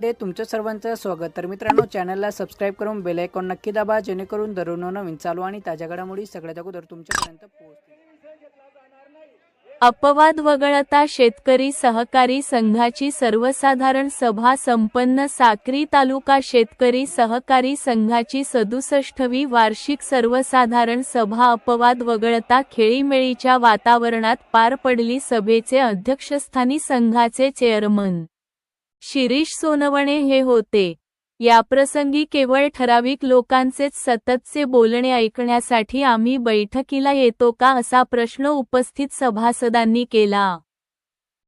Day तुमचं सर्वांचं स्वागत. तर मित्रांनो चॅनलला सबस्क्राईब करून बेल आयकॉन नक्की दाबा जेणेकरून दररोज नवीन चालू आणि ताज्या घडामोडी सगळ्यात अगोदर तुमच्यापर्यंत पोहोचतील. अपवाद वगळता शेतकरी सहकारी संघाची सर्वसाधारण सभा संपन्न साक्री तालुका शेतकरी सहकारी संघाची सदुसष्टवी वार्षिक सर्वसाधारण सभा अपवाद वगळता खेळीमेळीच्या वातावरणात पार पडली सभेचे अध्यक्षस्थानी संघाचे चेअरमन शिरीष सोनवणे हे होते. याप्रसंगी केवळ ठराविक लोकांचेच सततचे बोलणे ऐकण्यासाठी आम्ही बैठकीला येतो का असा प्रश्न उपस्थित सभासदांनी केला.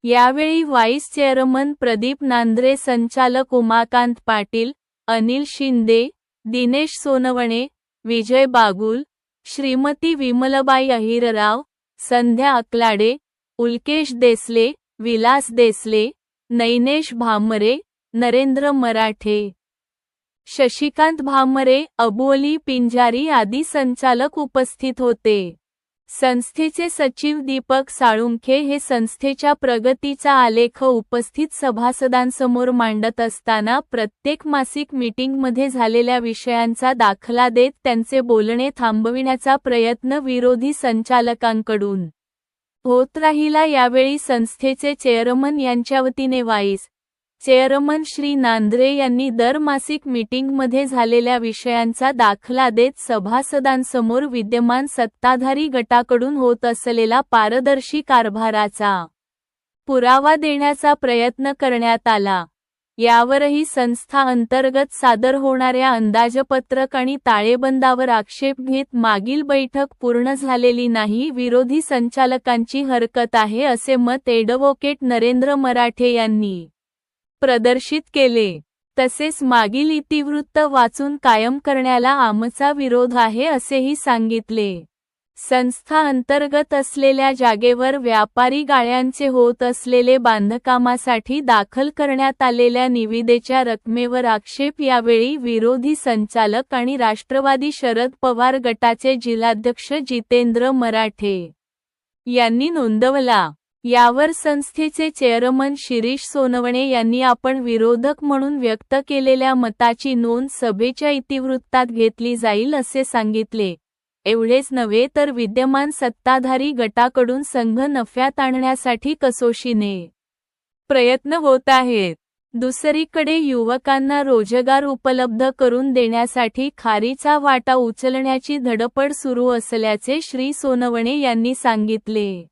यावेळी व्हाईस चेअरमन प्रदीप नांद्रे संचालक उमाकांत पाटील अनिल शिंदे दिनेश सोनवणे विजय बागुल श्रीमती विमलबाई अहिरराव संध्या अकलाडे उल्केश देसले विलास देसले नैनेश भामरे नरेंद्र मराठे. शशिकांत भामरे अबोली पिंजारी आदी संचालक उपस्थित होते. संस्थेचे सचिव दीपक साळुंखे हे संस्थेच्या प्रगतीचा आलेख उपस्थित सभासदांसमोर मांडत असताना प्रत्येक मासिक मीटिंगमध्ये झालेल्या विषयांचा दाखला देत त्यांचे बोलणे थांबविण्याचा प्रयत्न विरोधी संचालकांकडून होत राहिला यावेळी संस्थेचे चेअरमन यांच्या वतीने वाईस चेअरमन श्री नांद्रे यांनी दर मासिक मीटिंगमध्ये झालेल्या विषयांचा दाखला देत सभासदांसमोर विद्यमान सत्ताधारी गटाकडून होत असलेला पारदर्शी कारभाराचा पुरावा देण्याचा प्रयत्न करण्यात आला. यावरही संस्था अंतर्गत सादर होणाऱ्या अंदाजपत्रक आणि ताळेबंदावर आक्षेप घेत मागील बैठक पूर्ण झालेली नाही विरोधी संचालकांची हरकत आहे असे मत एडव्होकेट नरेंद्र मराठे यांनी प्रदर्शित केले. तसेच मागील इतिवृत्त वाचून कायम करण्याला आमचा विरोध आहे असेही सांगितले. संस्था अंतर्गत असलेल्या जागेवर व्यापारी गाळ्यांचे होत असलेले बांधकामासाठी दाखल करण्यात आलेल्या निविदेच्या रकमेवर आक्षेप यावेळी विरोधी संचालक आणि राष्ट्रवादी शरद पवार गटाचे जिल्हाध्यक्ष जितेंद्र मराठे यांनी नोंदवला. यावर संस्थेचे चेअरमन शिरीष सोनवणे यांनी आपण विरोधक म्हणून व्यक्त केलेल्या मताची नोंद सभेच्या इतिवृत्तात घेतली जाईल असे सांगितले. एवढेच नव्हे तर विद्यमान सत्ताधारी गटाकडून संघ नफ्यात आणण्यासाठी कसोशीने प्रयत्न होत आहेत. दुसरीकडे युवकांना रोजगार उपलब्ध करून देण्यासाठी खारीचा वाटा उचलण्याची धडपड सुरू असल्याचे श्री सोनवणे यांनी सांगितले.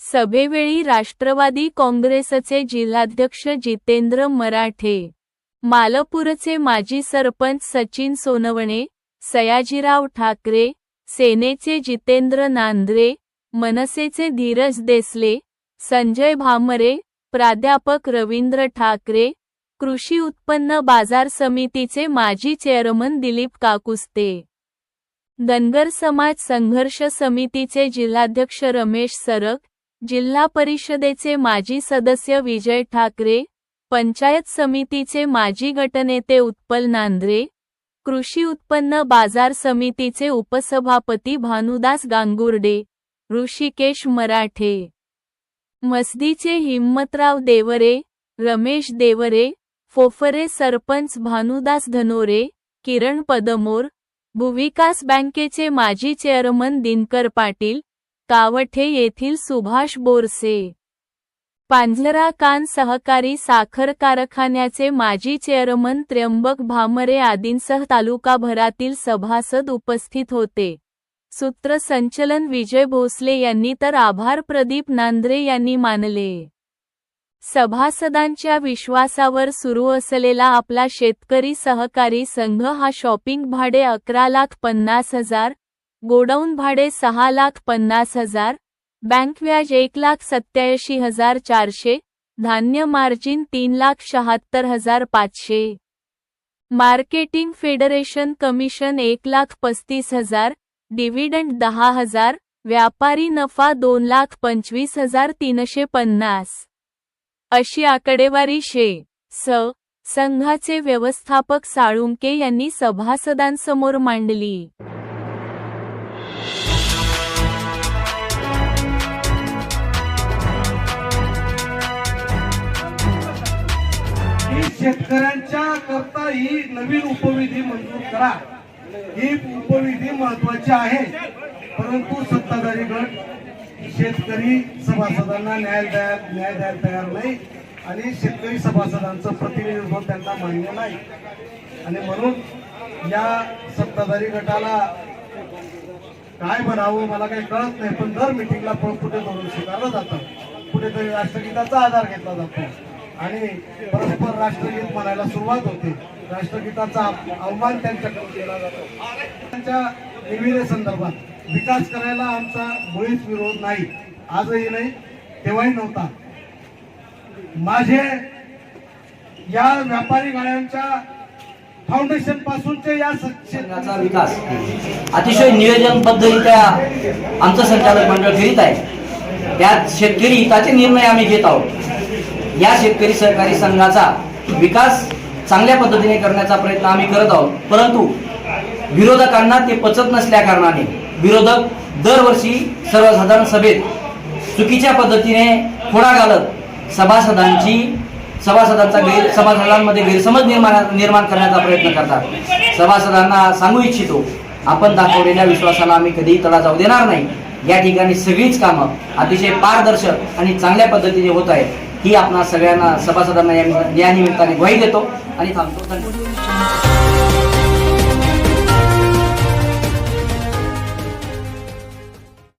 सभेवेळी राष्ट्रवादी काँग्रेसचे जिल्हाध्यक्ष जितेंद्र मराठे मालपूरचे माजी सरपंच सचिन सोनवणे सयाजीराव ठाकरे सेनेचे जितेंद्र नांद्रे मनसेचे धीरज देसले संजय भामरे प्राध्यापक रवींद्र ठाकरे कृषी उत्पन्न बाजार समितीचे माजी चेअरमन दिलीप काकुस्ते. धनगर समाज संघर्ष समितीचे जिल्हाध्यक्ष रमेश सरक जिल्हा परिषदेचे माजी सदस्य विजय ठाकरे पंचायत समितीचे माजी गटनेते उत्पल नांद्रे कृषी उत्पन्न बाजार समितीचे उपसभापती भानुदास गांगुर्डे ऋषिकेश मराठे. मस्दीचे हिम्मतराव देवरे रमेश देवरे फोफरे सरपंच भानुदास धनोरे किरण पदमोर भूविकास बँकेचे माजी चेअरमन दिनकर पाटील कावठे येथील सुभाष बोरसे. पांझरा कान सहकारी साखर कारखान्याचे माजी चेअरमन त्र्यंबक भामरे आदींसह तालुकाभरातील सभासद उपस्थित होते. सूत्रसंचलन विजय भोसले यांनी तर आभार प्रदीप नांद्रे यांनी मानले. सभासदांच्या विश्वासावर सुरू असलेला आपला शेतकरी सहकारी संघ हा शॉपिंग भाडे अकरा लाख पन्नास हजार गोडाऊन भाडे सहा लाख पन्नास हजार बँक व्याज एक लाख सत्याऐंशी हजार चारशे धान्य मार्जिन तीन लाख शहात्तर हजार पाचशे. मार्केटिंग फेडरेशन कमिशन एक लाख पस्तीस हजार डिव्हिडंड दहा हजार व्यापारी नफा दोन लाख पंचवीस हजार तीनशे पन्नास. अशी आकडेवारी शे. स. संघाचे व्यवस्थापक साळुंके यांनी सभासदांसमोर मांडली. शेतकऱ्यांच्या करता ही नवीन उपविधी मंजूर करा. ही उपविधी महत्वाची आहे. परंतु सत्ताधारी गट शेतकरी सभासदांना न्याय द्या न्याय द्यायला तयार नाही आणि शेतकरी सभासदांचं प्रतिनिधित्व त्यांना मान्य नाही. आणि म्हणून या सत्ताधारी गटाला काय म्हणावं मला काही कळत नाही पण दर मिटिंगला कुठे धरून स्वीकारलं जातं. कुठेतरी राष्ट्रगीताचा आधार घेतला जातो. आणि परस्पर राष्ट्रगीत म्हणायला सुरुवात होते. राष्ट्रगीताचा आव्हान अवमान त्यांच्याकडून केला जातो. त्यांच्या निविदेसंदर्भात विकास करायला आमचा मुळीच विरोध नाही. आजही नाही तेव्हाही नव्हता. माझे या व्यापारी गाड्यांच्या फाउंडेशन पासूनचे या क्षेत्राचा विकास. अतिशय नियोजनबद्धरित्या आमचं संचालक मंडळ करीत आहे. त्यात शेतकरी हिताचे निर्णय आम्ही घेत आहोत. या शेतकरी सहकारी संघाचा विकास चांगल्या पद्धतीने करण्याचा प्रयत्न आम्ही करत आहोत. परंतु विरोधकांना ते पचत नसल्या कारणाने विरोधक दरवर्षी सर्वसाधारण सभेत चुकीच्या पद्धतीने खोडा घालत सभासदांची सभासदांचा गैर सभासदांमध्ये गैरसमज निर्माण निर्माण करण्याचा प्रयत्न करतात. सभासदांना सांगू इच्छितो आपण दाखवलेल्या विश्वासाला आम्ही कधीही तडा जाऊ देणार नाही. या ठिकाणी सगळीच कामं अतिशय पारदर्शक आणि चांगल्या पद्धतीने होत आहेत. ही आपणा सगळ्यांना सभासदांना या निमित्ताने ग्वाही देतो आणि थांबतो. धन्यवाद.